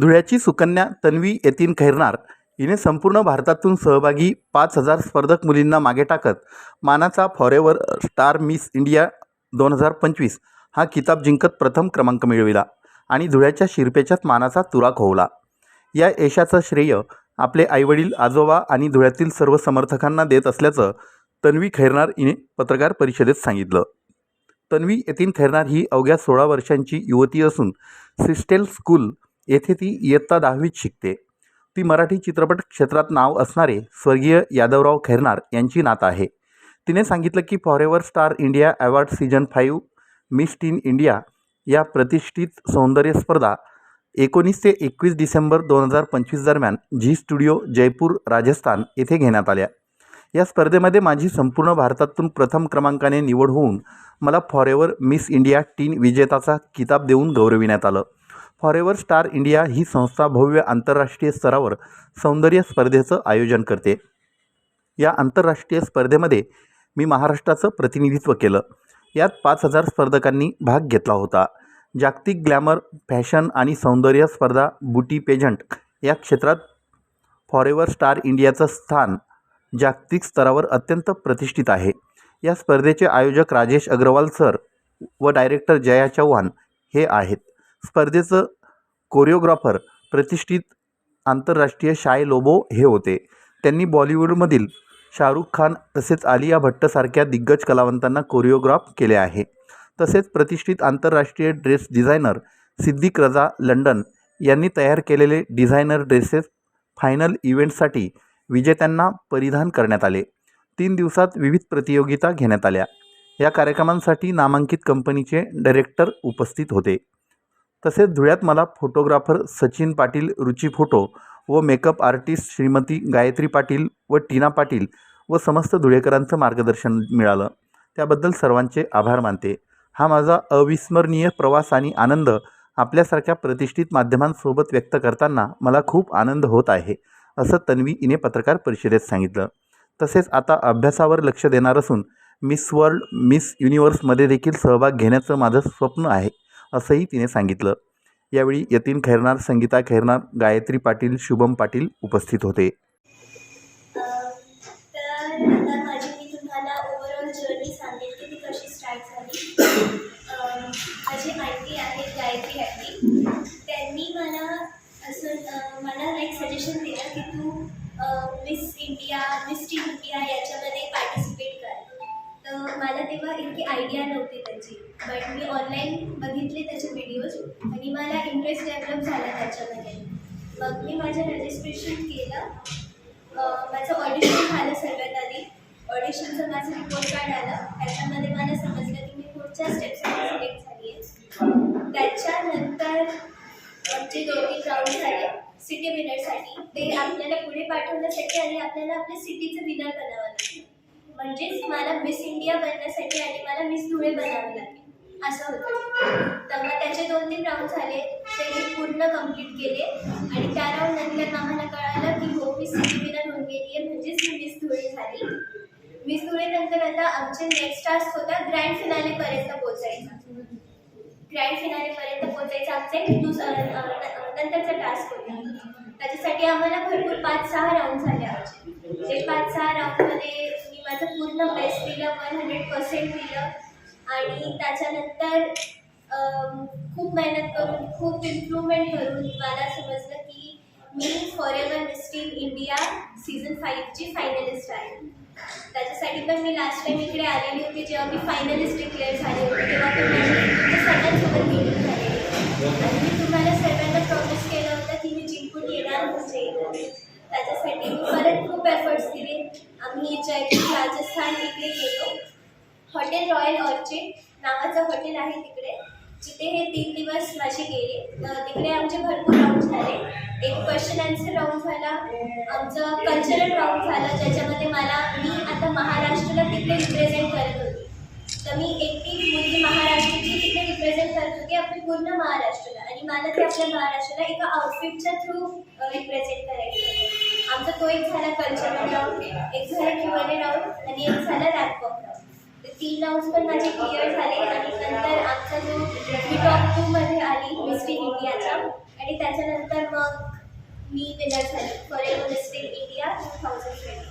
धुळ्याची सुकन्या तन्वी यतीन खैरनार हिने संपूर्ण भारतातून सहभागी पाच हजार स्पर्धक मुलींना मागे टाकत मानाचा फॉरेवर स्टार मिस इंडिया दोन हजार पंचवीस हा किताब जिंकत प्रथम क्रमांक मिळविला आणि धुळ्याच्या शिरपेच्यात मानाचा तुरा खोवला या यशाचं श्रेय आपले आईवडील आजोबा आणि धुळ्यातील सर्व समर्थकांना देत असल्याचं तन्वी खैरनार हिने पत्रकार परिषदेत सांगितलं. तन्वी यतीन खैरनार ही अवघ्या सोळा वर्षांची युवती असून सिस्टेल स्कूल येथे ती इयत्ता दहावीत शिकते. ती मराठी चित्रपट क्षेत्रात नाव असणारे स्वर्गीय यादवराव खैरनार यांची नात आहे. तिने सांगितलं की forever star India award season five miss teen India या प्रतिष्ठित सौंदर्य स्पर्धा एकोणीस ते एकवीस डिसेंबर दोन हजार पंचवीस दरम्यान झी स्टुडिओ जयपूर राजस्थान येथे घेण्यात आल्या. या स्पर्धेमध्ये माझी संपूर्ण भारतातून प्रथम क्रमांकाने निवड होऊन मला फॉरेवर मिस इंडिया टीन विजेताचा किताब देऊन गौरविण्यात आलं. फॉरेवर स्टार इंडिया ही संस्था भव्य आंतरराष्ट्रीय स्तरावर सौंदर्य स्पर्धेचं आयोजन करते. या आंतरराष्ट्रीय स्पर्धेमध्ये मी महाराष्ट्राचं प्रतिनिधित्व केलं. यात पाच हजार स्पर्धकांनी भाग घेतला होता. जागतिक ग्लॅमर फॅशन आणि सौंदर्य स्पर्धा बुटी पेजंट या क्षेत्रात फॉरेवर स्टार इंडियाचं स्थान जागतिक स्तरावर अत्यंत प्रतिष्ठित आहे. या स्पर्धेचे आयोजक राजेश अग्रवाल सर व डायरेक्टर जया चव्हाण हे आहेत. स्पर्धेचं कोरिओग्राफर प्रतिष्ठित आंतरराष्ट्रीय शाय लोबो हे होते. त्यांनी बॉलिवूडमधील शाहरुख खान तसेच आलिया भट्टसारख्या दिग्गज कलावंतांना कोरिओग्राफ केले आहे. तसेच प्रतिष्ठित आंतरराष्ट्रीय ड्रेस डिझायनर सिद्दीक रजा लंडन यांनी तयार केलेले डिझायनर ड्रेसेस फायनल इव्हेंटसाठी विजेत्यांना परिधान करण्यात आले. तीन दिवसात विविध प्रतियोगिता घेण्यात आल्या. या कार्यक्रमांसाठी नामांकित कंपनीचे डायरेक्टर उपस्थित होते. तसेच धुळ्यात मला फोटोग्राफर सचिन पाटील रुची फोटो व मेकअप आर्टिस्ट श्रीमती गायत्री पाटील व टीना पाटील व समस्त धुळेकरांचं मार्गदर्शन मिळालं. त्याबद्दल सर्वांचे आभार मानते. हा माझा अविस्मरणीय प्रवास आणि आनंद आपल्यासारख्या प्रतिष्ठित माध्यमांसोबत व्यक्त करताना मला खूप आनंद होत आहे असं तन्वी हिने पत्रकार परिषदेत सांगितलं. तसेच आता अभ्यासावर लक्ष देणार असून मिस वर्ल्ड मिस युनिवर्समध्ये देखील सहभाग घेण्याचं माझं स्वप्न आहे. असंही तिने सांगितलं. यावेळी यतीन खैरनार संगीता खैरनार गायत्री पाटील शुभम पाटील उपस्थित होते. माझी गायत्री त्यांनी मला असं मला एक सजेशन दिलं की तू मिस इंडिया मिस इतकी आयडिया नव्हती त्याची. बट मी ऑनलाईन बघितले त्याचे व्हिडिओज आणि मला इंटरेस्ट डेव्हलप झाला त्याच्यामध्ये. मग मी माझं रजिस्ट्रेशन केलं. माझं ऑडिशन झालं सगळ्यात आधी. ऑडिशनचं माझं रिपोर्ट कार्ड आलं. त्याच्यामध्ये मला समजलं की मी पुढच्या स्टेप्समध्ये सिलेक्ट झाली आहे त्याच्यानंतर आमचे दोन्ही राऊंड झाले सिटी विनरसाठी ते आपल्याला पुढे पाठवण्यासाठी आणि आपल्याला आपल्या सिटीचं विनर बनावं लागतं म्हणजेच मला मिस इंडिया बनण्यासाठी आणि मला मिस धुळे बनावं लागेल. असं होतं. तर मग त्याचे दोन तीन राऊंड झाले. ते मी पूर्ण कंप्लीट केले. आणि त्या राऊंड नंतर आम्हाला कळालं की हो मी सिटी विनर होऊन गेली आहे. म्हणजेच मी मिस धुळे झाली. मिस धुळे नंतर आता आमचे नेक्स्ट टास्क होता ग्रँड फिनालेपर्यंत पोहोचायचा. ग्रँड फिनालेपर्यंत पोहोचायचा आमचा एक दुस नंतरचा टास्क होता. त्याच्यासाठी आम्हाला भरपूर पाच सहा राऊंड झाले आमचे. ते पाच सहा राऊंडमध्ये माझं पूर्ण बेस्ट दिलं वन हंड्रेड पर्सेंट दिलं. आणि त्याच्यानंतर खूप मेहनत करून खूप इम्प्रूव्हमेंट करून मला समजलं की मी forever miss team India season फाईव्हची finalist आहे. त्याच्यासाठी पण मी लास्ट टाइम इकडे आलेली होती जेव्हा मी फायनलिस्ट डिक्लेअर झाले होते तेव्हा पण माझी सगळ्यांसोबत गेली झालेली आणि मी तुम्हाला सर्वांना प्रॉमिस केलं होतं की मी जिंकून येणार म्हणजे येणार त्याच्यासाठी मी परत खूप एफर्ट्स दिले आम्ही जयपूर राजस्थान इकडे गेलो. हॉटेल रॉयल ऑर्चिड नावाचं हॉटेल आहे तिकडे. जिथे हे तीन दिवस माझे गेले. तिकडे आमचे भरपूर राऊंड झाले. एक क्वेश्चन आन्सर राऊंड झाला. आमचं कल्चरल राऊंड झाला. ज्याच्यामध्ये मला मी आता महाराष्ट्राला तिकडे रिप्रेझेंट करत होती. तर मी एकटी मुलगी महाराष्ट्राची तिकडे रिप्रेझेंट करत होती. आपली पूर्ण महाराष्ट्राला. आणि मला ते आपल्या महाराष्ट्राला एका आउटफिटच्या थ्रू रिप्रेझेंट करायचं होतं. आमचा तो एक झाला कल्चर राऊंड एक झाला क्युअर राऊंड आणि एक झाला रॅपअप राऊंड तीन राऊंड पण माझे क्लिअर झाले आणि नंतर आमचा जो मी टॉप टूमध्ये आली मिस्टेक इंडियाचा आणि त्याच्यानंतर मग मी विनर झाले. Forever mistake India two thousand twenty